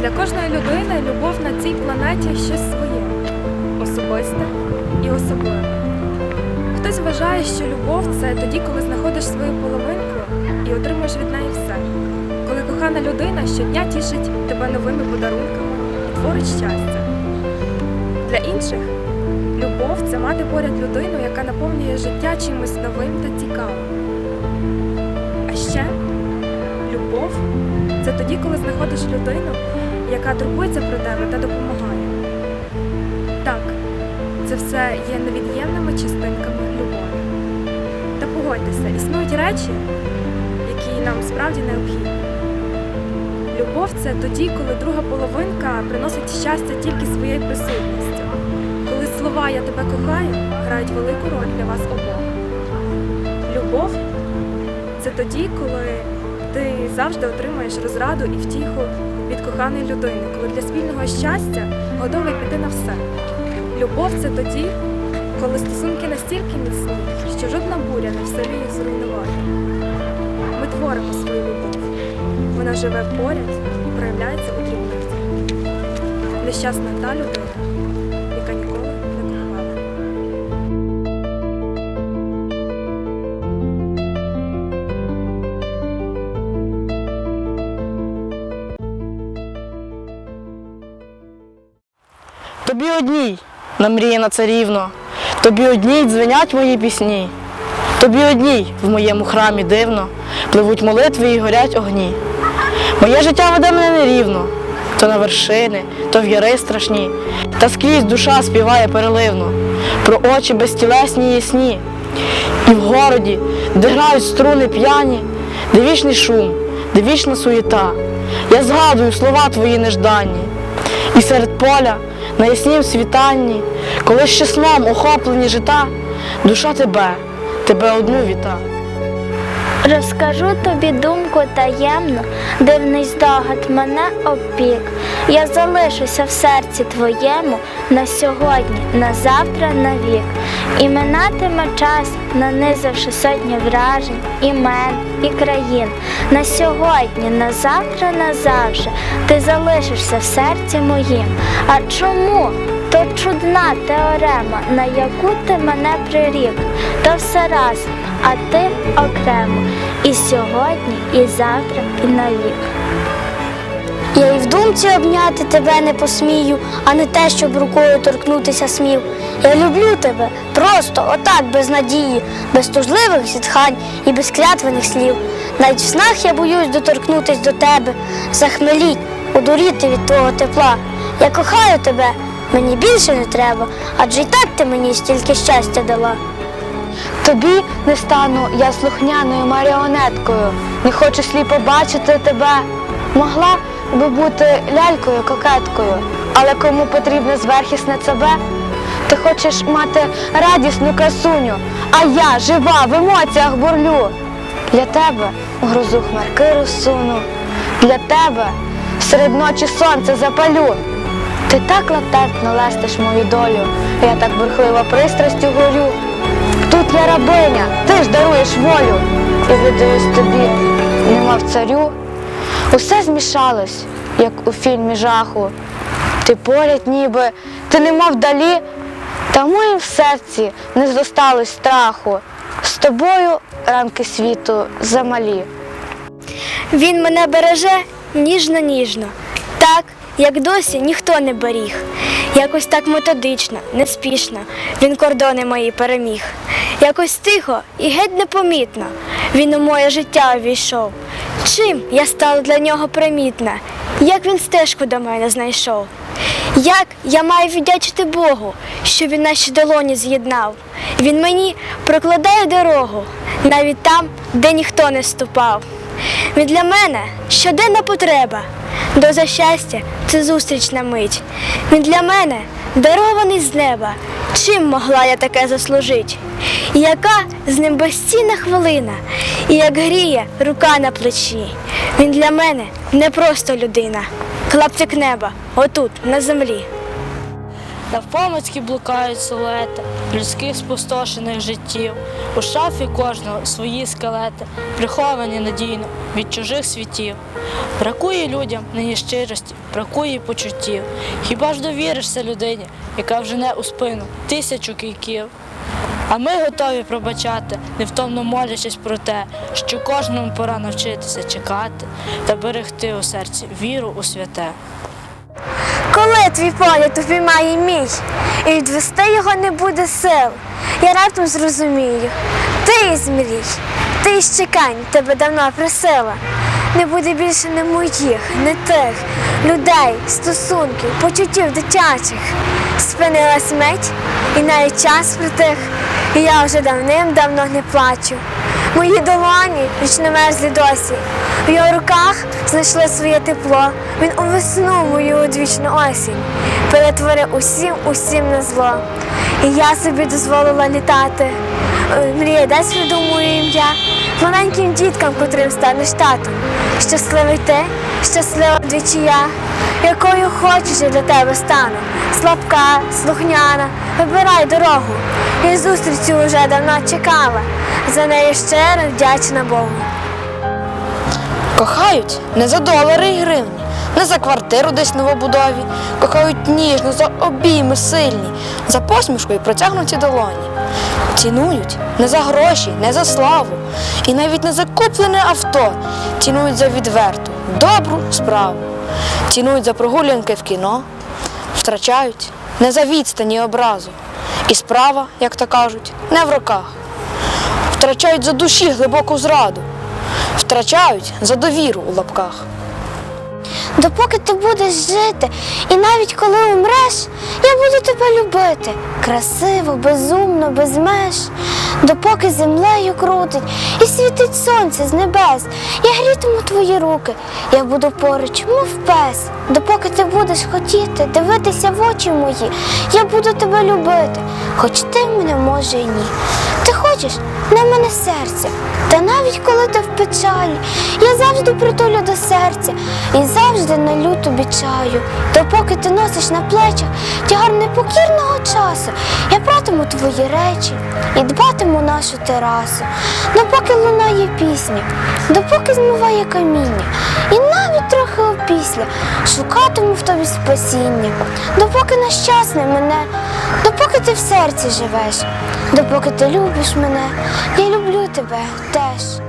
Для кожної людини любов на цій планеті щось своє, особисте і особливе. Хтось вважає, що любов це тоді, коли знаходиш свою половинку і отримуєш від неї все. Коли кохана людина щодня тішить тебе новими подарунками і творить щастя. Для інших любов це мати поряд людину, яка наповнює життя чимось новим та цікавим. Це тоді, коли знаходиш людину, яка турбується про тебе та допомагає. Так, це все є невід'ємними частинками любові. Та погодьтеся, існують речі, які нам справді необхідні. Любов це тоді, коли друга половинка приносить щастя тільки своєю присутністю, коли слова Я тебе кохаю грають велику роль для вас обох. Любов це тоді, коли ти завжди отримаєш розраду і втіху від коханої людини, коли для спільного щастя готовий піти на все. Любов це тоді, коли стосунки настільки міцні, що жодна буря не в силі їх зруйнувати. Ми творимо свою любов. Вона живе поряд і проявляється у дрібниці. Нещасна та людина, Тобі одній, намріяна царівно, тобі одній дзвенять мої пісні, тобі одній в моєму храмі дивно пливуть молитви і горять огні. Моє життя веде мене нерівно, то на вершини, то в яри страшні, та скрізь душа співає переливно, про очі безтілесні ясні. І в городі, де грають струни п'яні, де вічний шум, де вічна суєта. Я згадую слова твої нежданні. І серед поля, на яснім світанні, коли сном охоплені жита, душа тебе, тебе одну віта. Розкажу тобі думку таємну, дивний здогад мене опік. Я залишуся в серці твоєму на сьогодні, на завтра, на вік. І минатиме час, нанизавши сотні вражень, імен і країн. На сьогодні, на завтра, назавжди ти залишишся в серці моїм. А чому? То чудна теорема, на яку ти мене прирік, то все разом, а ти окремо, і сьогодні, і завтра, і навік. Я і в думці обняти тебе не посмію, а не те, щоб рукою торкнутися смів. Я люблю тебе просто, отак, без надії, без тужливих зітхань і без клятвених слів. Навіть в снах я боюсь доторкнутись до тебе, захмеліть, одуріти від твого тепла. Я кохаю тебе, мені більше не треба, адже й так ти мені стільки щастя дала. Тобі не стану я слухняною маріонеткою, не хочу сліпо бачити тебе. Могла би бути лялькою, кокеткою, але кому потрібне зверхісне себе? Ти хочеш мати радісну красуню, а я жива в емоціях бурлю. Для тебе грозу хмарки розсуну, для тебе серед ночі сонце запалю. Ти так латентно лестиш мою долю, я так бурхливо пристрастю горю. Я рабиня, ти ж даруєш волю, і видаюсь тобі, немов царю. Усе змішалось, як у фільмі жаху. Ти поряд ніби, ти немов вдалі, та в моїм серці не зосталось страху. З тобою ранки світу замалі. Він мене береже ніжно-ніжно, так, як досі ніхто не беріг. Якось так методично, неспішно він кордони мої переміг. Якось тихо і геть непомітно він у моє життя увійшов. Чим я стала для нього примітна, як він стежку до мене знайшов. Як я маю віддячити Богу, що він наші долоні з'єднав. Він мені прокладає дорогу навіть там, де ніхто не ступав. Він для мене щоденна потреба, доза щастя це зустрічна мить. Він для мене дарований з неба. Чим могла я таке заслужити? Яка з ним безцінна хвилина, і як гріє рука на плечі. Він для мене не просто людина, клаптик неба, отут, на землі. Навпомацьки блукають силуети людських спустошених життів. У шафі кожного свої скелети, приховані надійно від чужих світів. Бракує людям нині щирості, бракує почуттів. Хіба ж довіришся людині, яка вжене у спину тисячу кийків? А ми готові пробачати, невтомно молячись про те, що кожному пора навчитися чекати та берегти у серці віру у святе. Коли твій погляд упіймає мій, і відвести його не буде сил, я раптом зрозумію, ти із мрій, ти із чекань, тебе давно просила. Не буде більше не моїх, не тих людей, стосунків, почуттів дитячих. Спинилась мить, і навіть час притих, і я вже давним-давно не плачу. Мої долоні вічно мерзлі досі. В його руках знайшли своє тепло. Він у весну мою одвічну осінь перетворив усім усім на зло. І я собі дозволила літати. Е, Мрія десь придумую ім'я маленьким діткам, котрим станеш татом. Щасливий ти, щаслива двічі я, якою хочеш я для тебе стану. Слабка, слухняна, вибирай дорогу. І зустрічі вже давно чекала. За нею щиро вдячна Богу. Кохають не за долари і гривні, не за квартиру десь новобудові. Кохають ніжно, за обійми сильні, за посмішку і протягнуті долоні. Цінують не за гроші, не за славу, і навіть не за куплене авто. Цінують за відверту, добру справу. Цінують за прогулянки в кіно, втрачають не за відстані образу. І справа, як то кажуть, не в руках. Втрачають за душі глибоку зраду втрачають за довіру у лапках. Допоки ти будеш жити, і навіть коли умреш, я буду тебе любити. Красиво, безумно, без меж. Допоки землею крутить і світить сонце з небес, я грітиму твої руки, я буду поруч, мов пес. Допоки ти будеш хотіти дивитися в очі мої, я буду тебе любити, хоч ти мене може і ні. Ти хочеш на мене серце, та навіть коли ти в печалі, я завжди притулю до серця і завжди налю тобі чаю. Допоки ти носиш на плечах тягар непокірного часу, я братиму твої речі і дбатиму нашу терасу. Допоки лунає пісня, допоки змиває каміння, і навіть опісля шукатиму в тобі спасіння, допоки нещасне мене, допоки ти в серці живеш, допоки ти любиш мене, я люблю тебе теж.